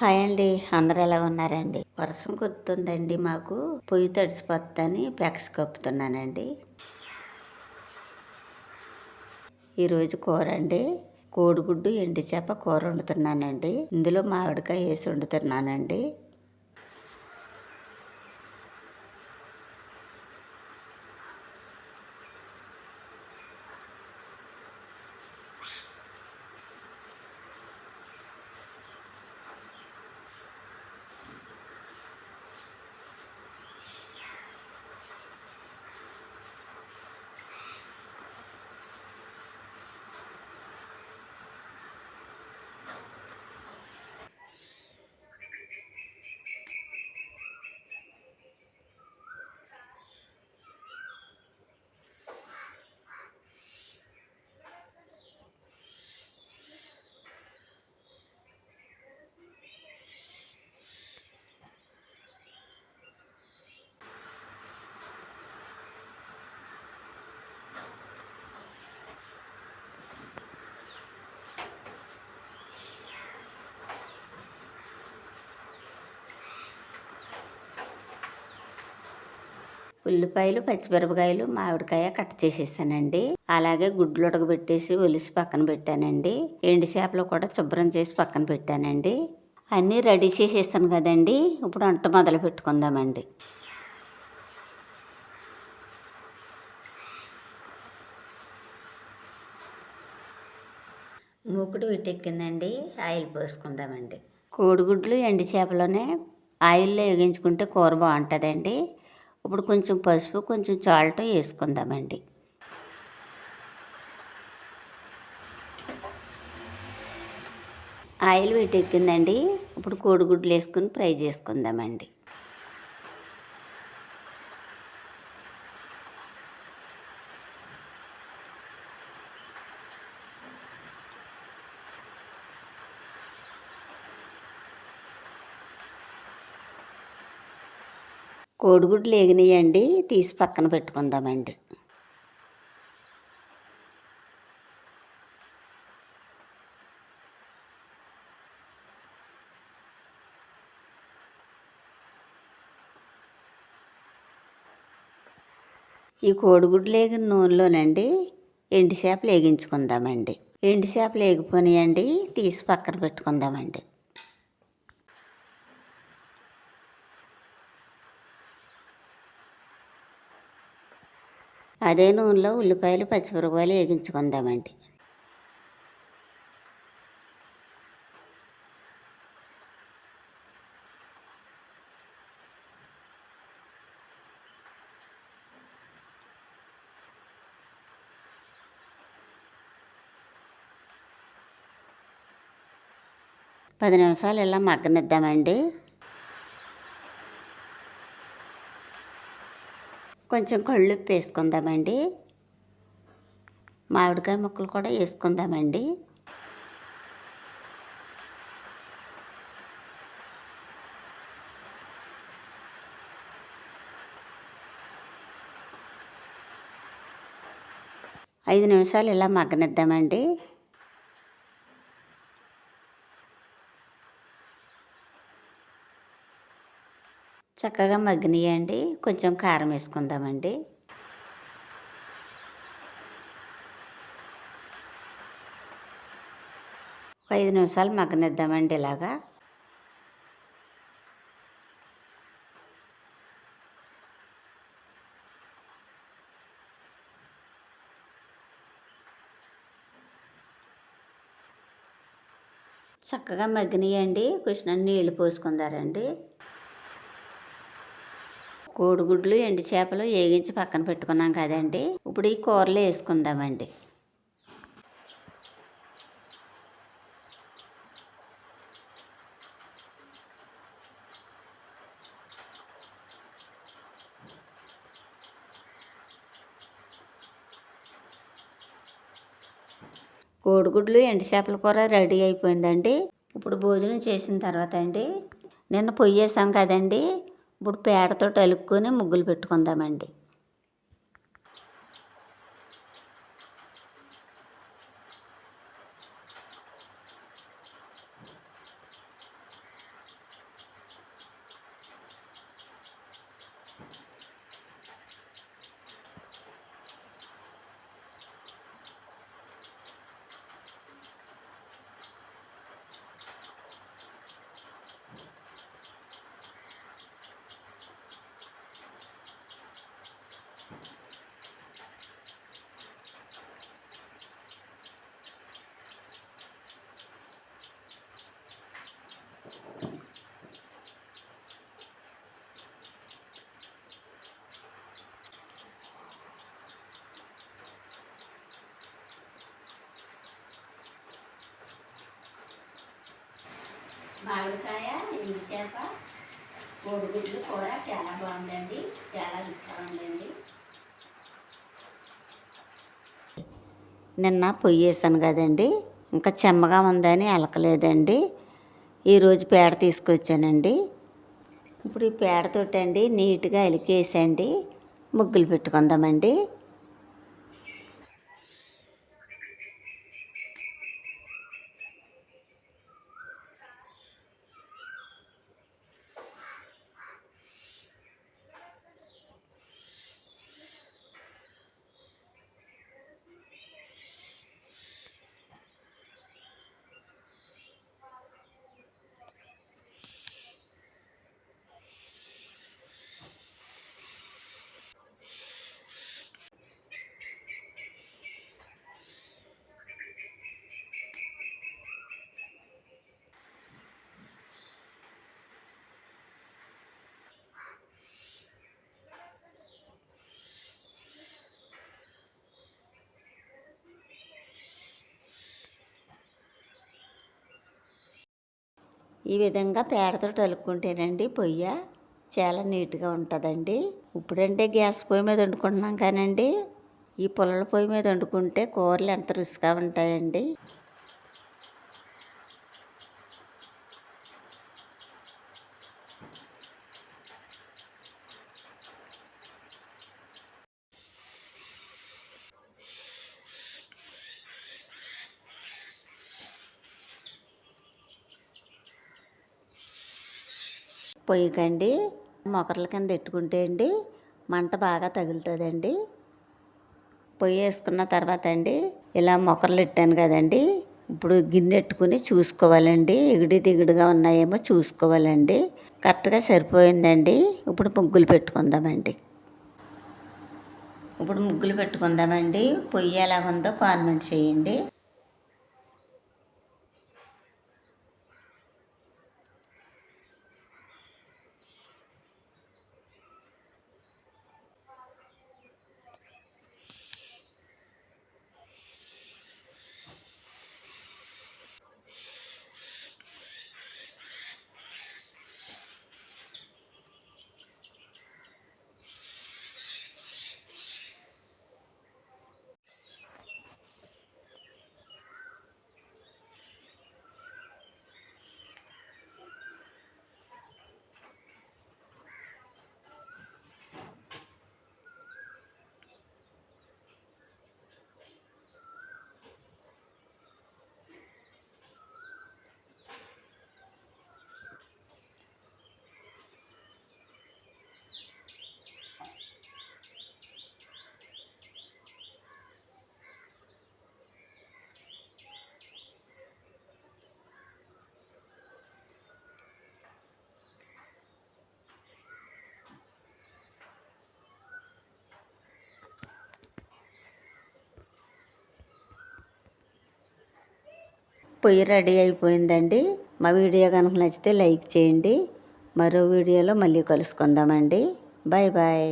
Hi అండి. అందరు ఎలా ఉన్నారండి? వర్షం కురుతుందండి మాకు. పొయ్యి తడిసిపోతుందని పెక్స్ కప్పుతున్నానండి. ఈరోజు కూర అండి. కోడిగుడ్డు ఎండి చేప కూర వండుతున్నానండి. ఇందులో మామిడికాయ వేసి వండుతున్నానండి. ఉల్లిపాయలు పచ్చిమిరపకాయలు మామిడికాయ కట్ చేసేసానండి. అలాగే గుడ్లు ఉడకబెట్టేసి ఒలిసి పక్కన పెట్టానండి. ఎండు చేపలు కూడా శుభ్రం చేసి పక్కన పెట్టానండి. అన్నీ రెడీ చేసేసాను కదండి. ఇప్పుడు వంట మొదలు పెట్టుకుందామండి. మూకుడు విటెక్కిందండి ఆయిల్ పోసుకుందామండి. కోడిగుడ్లు ఎండు చేపలోనే ఆయిల్లో వేగించుకుంటే కూర బాగుంటుందండి. ఇప్పుడు కొంచెం పసుపు కొంచెం చాల్ట్ వేసుకుందామండి. ఆయిల్ పెట్టెక్కిందండి ఇప్పుడు కోడిగుడ్లు వేసుకుని ఫ్రై చేసుకుందామండి. కోడిగుడ్లు ఎగినాయండి తీసి పక్కన పెట్టుకుందామండి. ఈ కోడిగుడ్లు వేగిన నూనెలోనండి ఎండు చేపలు వేగించుకుందామండి ఎండు చేపలు వేగిపోయినాయండి తీసి పక్కన పెట్టుకుందామండి. అదే నూనెలో ఉల్లిపాయలు పచ్చిమిరపకాయలు వేగించుకుందామండి. పది నిమిషాలు ఇలా మగ్గనిద్దామండి. కొంచెం కళ్ళు వేసుకుందామండి. మామిడికాయ ముక్కలు కూడా వేసుకుందామండి. ఐదు నిమిషాలు ఇలా మగ్గనిద్దామండి. చక్కగా మగ్గినాయండి కొంచెం కారం వేసుకుందామండి. ఐదు నిమిషాలు మగ్గనిద్దామండి ఇలాగా. చక్కగా మగ్గినాయండి కొంచెం నీళ్ళు పోసుకుందారండి. కోడిగుడ్లు ఎండు చేపలు వేగించి పక్కన పెట్టుకున్నాం కదండి. ఇప్పుడు ఈ కూరలో వేసుకుందామండి. కోడిగుడ్లు ఎండు చేపల కూర రెడీ అయిపోయిందండి. ఇప్పుడు భోజనం చేసిన తర్వాత అండి నిన్న పొయ్యేసాం కదండి. ఇప్పుడు పేడతో అలుక్కొని ముగ్గులు పెట్టుకుందామండి మామిడికాయ ఎండు చేప కోడిగుడ్లు కూర చాలా బాగుందండి చాలా రుచిగా ఉందండి. నిన్న పొయ్యి వేసాను కదండి ఇంకా చెమ్మగా ఉందని అలకలేదండి. ఈరోజు పేడ తీసుకొచ్చానండి. ఇప్పుడు ఈ పేడతోటండి నీట్గా అలికేసండి ముగ్గులు పెట్టుకుందామండి. ఈ విధంగా పేడతో అలుక్కుంటేనండి పొయ్య చాలా నీట్గా ఉంటుందండి. ఇప్పుడంటే గ్యాస్ పొయ్యి మీద వండుకుంటున్నాం కానండి. ఈ పుల్లల పొయ్యి మీద వండుకుంటే కూరలు ఎంత రుచిగా ఉంటాయండి. పొయ్యికండి మొకర్ల కింద పెట్టుకుంటే అండి మంట బాగా తగులుతుందండి. పొయ్యి వేసుకున్న తర్వాత అండి ఇలా మొకర్లు పెట్టాను కదండి. ఇప్పుడు గిన్నె ఎట్టుకుని చూసుకోవాలండి. ఎగిడి దిగుడుగా ఉన్నాయేమో చూసుకోవాలండి. కరెక్ట్గా సరిపోయిందండి. ఇప్పుడు ముగ్గులు పెట్టుకుందామండి. ఇప్పుడు ముగ్గులు పెట్టుకుందామండి. పొయ్యి ఎలాగుందో కాన్మెంట్ చేయండి. పొయ్యి రెడీ అయిపోయిందండి. మా వీడియో కనుక నచ్చితే లైక్ చేయండి. మరో వీడియోలో మళ్ళీ కలుసుకుందామండి. Bye bye